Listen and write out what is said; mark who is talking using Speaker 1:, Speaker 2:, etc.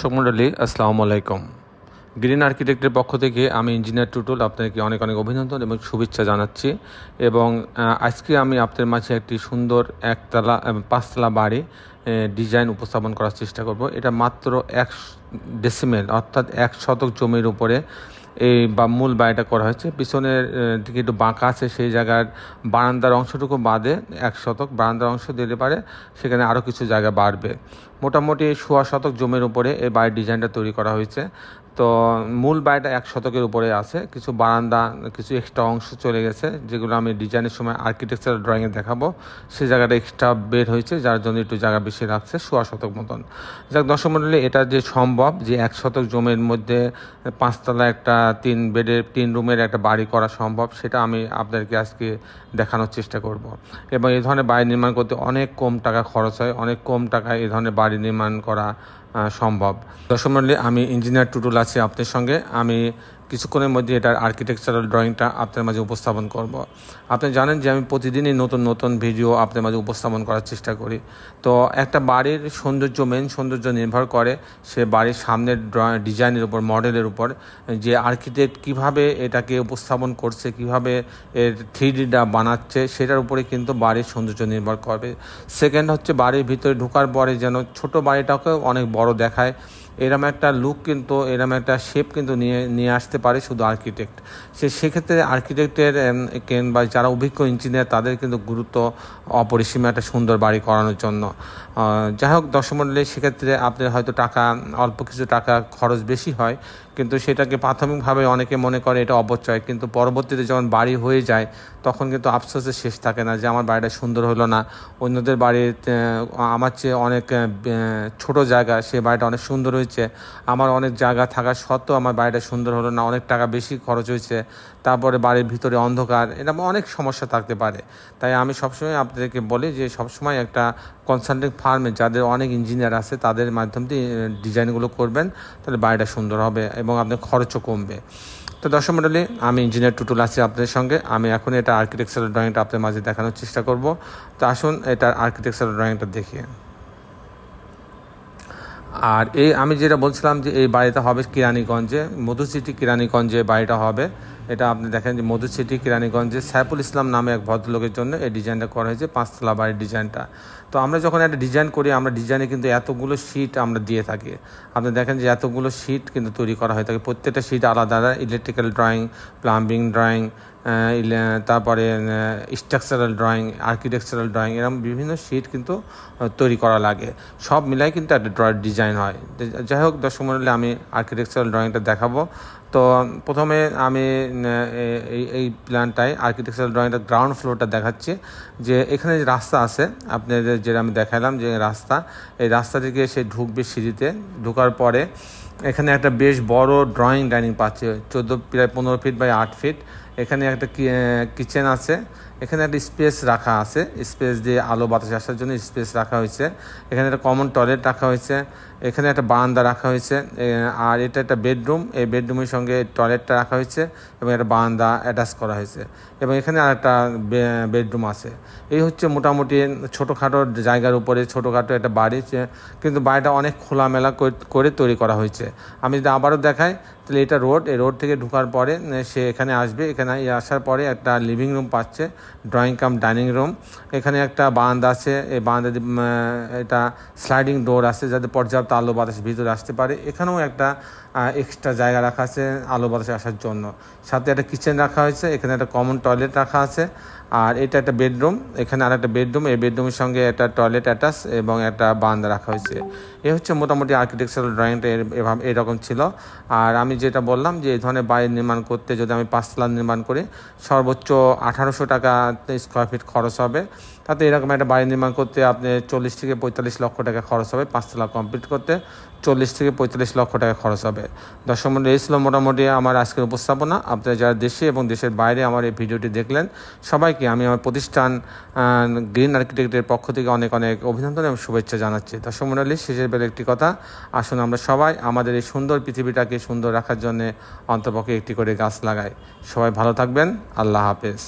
Speaker 1: সকমন্ডলী আসসালামু আলাইকুম। গ্রিন আর্কিটেক্টের পক্ষ থেকে আমি ইঞ্জিনিয়ার টুটুল আপনাকে অনেক অনেক অভিনন্দন এবং শুভেচ্ছা জানাচ্ছি এবং আজকে আমি আপনার মাঝে একটি সুন্দর একতলা পাঁচতলা বাড়ি ডিজাইন উপস্থাপন করার চেষ্টা করব। এটা মাত্র এক ডেসিমেল অর্থাৎ এক শতক জমির উপরে এই বা মূল বাড়িটা করা হয়েছে। পিছনের দিকে একটু বাঁকা আছে, সেই জায়গার বারান্দার অংশটুকু বাঁধে এক শতক, বারান্দার অংশ দিতে পারে, সেখানে আরও কিছু জায়গা বাড়বে। মোটামুটি সোয়া শতক জমির উপরে এই বাড়ির ডিজাইনটা তৈরি করা হয়েছে। তো মূল বাড়িটা এক শতকের উপরে আছে। কিছু বারান্দা, কিছু এক্সট্রা অংশ চলে গেছে, যেগুলো আমি ডিজাইনের সময় আর্কিটেকচার ড্রয়িংয়ে দেখাবো। সেই জায়গাটা এক্সট্রা বের হয়েছে, যার জন্য একটু জায়গা বেশি রাখছে, সোয়া শতক মতন। যাক, দর্শক মণ্ডলী এটা যে সম্ভব যে এক শতক জমির মধ্যে পাঁচতলা একটা তিন বেডের, তিন রুমের একটা বাড়ি করা সম্ভব, সেটা আমি আপনাদেরকে আজকে দেখানোর চেষ্টা করব। এবং এই ধরনের বাড়ি নির্মাণ করতে অনেক কম টাকা খরচ হয়, অনেক কম টাকায় এই ধরনের বাড়ি নির্মাণ করা সম্ভব। দর্শক মন্ডলী আমি ইঞ্জিনিয়ার টুটুল আছি আপনার সঙ্গে। আমি কিছুক্ষণের মধ্যে এটার আর্কিটেকচারাল ড্রয়িংটা আপনার মাঝে উপস্থাপন করব। আপনি জানেন যে আমি প্রতিদিনই নতুন নতুন ভিডিও আপনার মাঝে উপস্থাপন করার চেষ্টা করি। তো একটা বাড়ির সৌন্দর্য মেন সৌন্দর্য নির্ভর করে সে বাড়ির সামনের ডিজাইনের উপর মডেলের উপর, যে আর্কিটেক্ট কীভাবে এটাকে উপস্থাপন করছে, কীভাবে এর থ্রিডিটা বানাচ্ছে, সেটার উপরে কিন্তু বাড়ির সৌন্দর্য নির্ভর করবে। সেকেন্ড হচ্ছে বাড়ির ভিতরে ঢোকার পরে যেন ছোট বাড়িটাকেও অনেক বড় দেখায়। এরম একটা লুক কিন্তু, এরম একটা শেপ কিন্তু নিয়ে নিয়ে আসতে পারে শুধু আর্কিটেক্ট সে, সেক্ষেত্রে আর্কিটেক্টের কেন বা যারা অভিজ্ঞ ইঞ্জিনিয়ার তাদের কিন্তু গুরুত্ব অপরিসীম একটা সুন্দর বাড়ি করানোর জন্য। যাই হোক দশমণ্ডলে সেক্ষেত্রে আপনার হয়তো টাকা, অল্প কিছু টাকা খরচ বেশি হয়। কিন্তু সেটাকে প্রাথমিকভাবে অনেকে মনে করে এটা অপচয়। কিন্তু পরবর্তীতে যখন বাড়ি হয়ে যায় তখন কিন্তু আফসোসের শেষ থাকে না যে আমার বাড়িটা সুন্দর হলো না। অন্যদের আহ, আমার চেয়ে অনেক ছোট জায়গা সে বাড়িটা অনেক সুন্দর হয়েছে। আমার অনেক জায়গা থাকা সত্ত্বেও আমার বাড়িটা সুন্দর হলো না অনেক টাকা বেশি খরচ হয়েছে। তারপরে বাড়ির ভিতরে অন্ধকার এরকম অনেক সমস্যা থাকতে পারে। তাই আমি সবসময় আপনাদেরকে বলি যে সবসময় একটা কনসাল্টিং ফার্মে যাদের অনেক ইঞ্জিনিয়ার আছে তাদের মাধ্যম দিয়ে ডিজাইনগুলো করবেন তাহলে বাড়িটা সুন্দর হবে। এবং আপনার খরচও কমবে। তো দর্শক মন্ডলী, আমি ইঞ্জিনিয়ার টুটুল আছি আপনাদের সঙ্গে। আমি এখন এটা আর্কিটেকচারাল ড্রয়িংটা আপনাদের মাঝে দেখানোর চেষ্টা করব। তো আসুন এটা আর্কিটেকচারাল ড্রয়িংটা দেখি। আর এই, আমি যেটা বলছিলাম যে এই বাড়িটা হবে কিরানীগঞ্জে, মধু সিটি কিরানীগঞ্জে বাড়িটা হবে। এটা আপনি দেখেন যে মধু সিটি কিরানীগঞ্জে সাইফুল ইসলাম নামে এক ভদ্রলোকের জন্য এই ডিজাইনটা করা হয়েছে, পাঁচতলা বাড়ির ডিজাইনটা। তো আমরা যখন একটা ডিজাইন করি, আমরা ডিজাইনে কিন্তু এতগুলো শিট আমরা দিয়ে থাকি। আপনি দেখেন যে এতগুলো শিট কিন্তু তৈরি করা হয়ে থাকে। প্রত্যেকটা শিট আলাদা আলাদা, ইলেকট্রিক্যাল ড্রয়িং, প্লাম্বিং ড্রয়িং তারপরে স্ট্রাকচারাল ড্রয়িং আর্কিটেকচারাল ড্রয়িং এরকম বিভিন্ন শিট কিন্তু তৈরি করা লাগে। সব মিলাই কিন্তু একটা ড্রয়ের ডিজাইন হয়। যাই হোক, দর্শক মন্ডলী, আমি আর্কিটেকচারাল ড্রয়িংটা দেখাবো। তো, প্রথমে আমি এই এই প্ল্যানটায় আর্কিটেকচারাল ড্রয়িংটা গ্রাউন্ড ফ্লোরটা দেখাচ্ছি। যে, এখানে যে রাস্তা আছে, আপনাদের যেটা আমি দেখালাম যে রাস্তা, এই রাস্তা থেকে সে ঢুকবে সিঁড়িতে। ঢোকার পরে এখানে একটা বেশ বড় ড্রয়িং ডাইনিং পাচ্ছে, চোদ্দ প্রায় পনেরো ফিট বাই আট ফিট এখানে একটা কিচেন আছে। এখানে একটা স্পেস রাখা আছে। স্পেস দিয়ে আলো বাতাস আসার জন্য স্পেস রাখা হয়েছে। এখানে একটা কমন টয়লেট রাখা হয়েছে। এখানে একটা বারান্দা রাখা হয়েছে। আর এটা একটা বেডরুম এই বেডরুমের সঙ্গে টয়লেটটা রাখা হয়েছে এবং একটা বারান্দা অ্যাটাচ করা হয়েছে। এবং এখানে আরেকটা বেডরুম আছে। এই হচ্ছে মোটামুটি ছোটোখাটো জায়গার উপরে ছোটোখাটো একটা বাড়ি কিন্তু বাড়িটা অনেক খোলামেলা করে তৈরি করা হয়েছে। আমি যদি আবারও দেখাই, তাহলে এটা রোড, এই রোড থেকে ঢোকার পরে সে এখানে আসবে। এখানে আসার পরে একটা লিভিং রুম পাচ্ছে ড্রয়িং কাম ডাইনিং রুম এখানে একটা বাঁধ আছে, এই বাঁধে এটা স্লাইডিং ডোর আছে, যাতে পর্যাপ্ত আলো বাতাস ভিতরে আসতে পারে। এখানেও একটা এক্সট্রা জায়গা রাখা আছে আলো বাতাসে আসার জন্য। সাথে একটা কিচেন রাখা হয়েছে, এখানে একটা কমন টয়লেট রাখা আছে। আর এটা একটা বেডরুম, এখানে আর একটা বেডরুম, এই বেডরুমের সঙ্গে একটা টয়লেট অ্যাটাচ এবং একটা বারান্দা রাখা হয়েছে। এই হচ্ছে মোটামুটি আর্কিটেকচারাল ড্রয়িংটা এভাবে, এরকম ছিল। আর আমি যেটা বললাম যে এই ধরনের বাড়ি নির্মাণ করতে যদি আমি পাঁচতলা নির্মাণ করি, সর্বোচ্চ আঠারোশো টাকা স্কোয়ার ফিট খরচ হবে। তাতে এরকম একটা বাড়ি নির্মাণ করতে আপনি চল্লিশ থেকে পঁয়তাল্লিশ লক্ষ টাকা খরচ হবে পাঁচতলা কমপ্লিট করতে। চল্লিশ থেকে পঁয়তাল্লিশ লক্ষ টাকা খরচ হবে। দর্শক মন্ডলী, এই ছিল মোটামুটি আমার আজকের উপস্থাপনা। আপনারা যারা দেশে এবং দেশের বাইরে আমার এই ভিডিওটি দেখলেন সবাইকে আমি আমার প্রতিষ্ঠান গ্রিন আর্কিটেক্টের পক্ষ থেকে অনেক অনেক অভিনন্দন এবং শুভেচ্ছা জানাচ্ছি। দর্শক মন্ডলী, শেষের বেলা একটি কথা, আসুন আমরা সবাই আমাদের এই সুন্দর পৃথিবীটাকে সুন্দর রাখার জন্য অন্তপক্ষে একটি করে গাছ লাগাই। সবাই ভালো থাকবেন, আল্লাহ হাফেজ।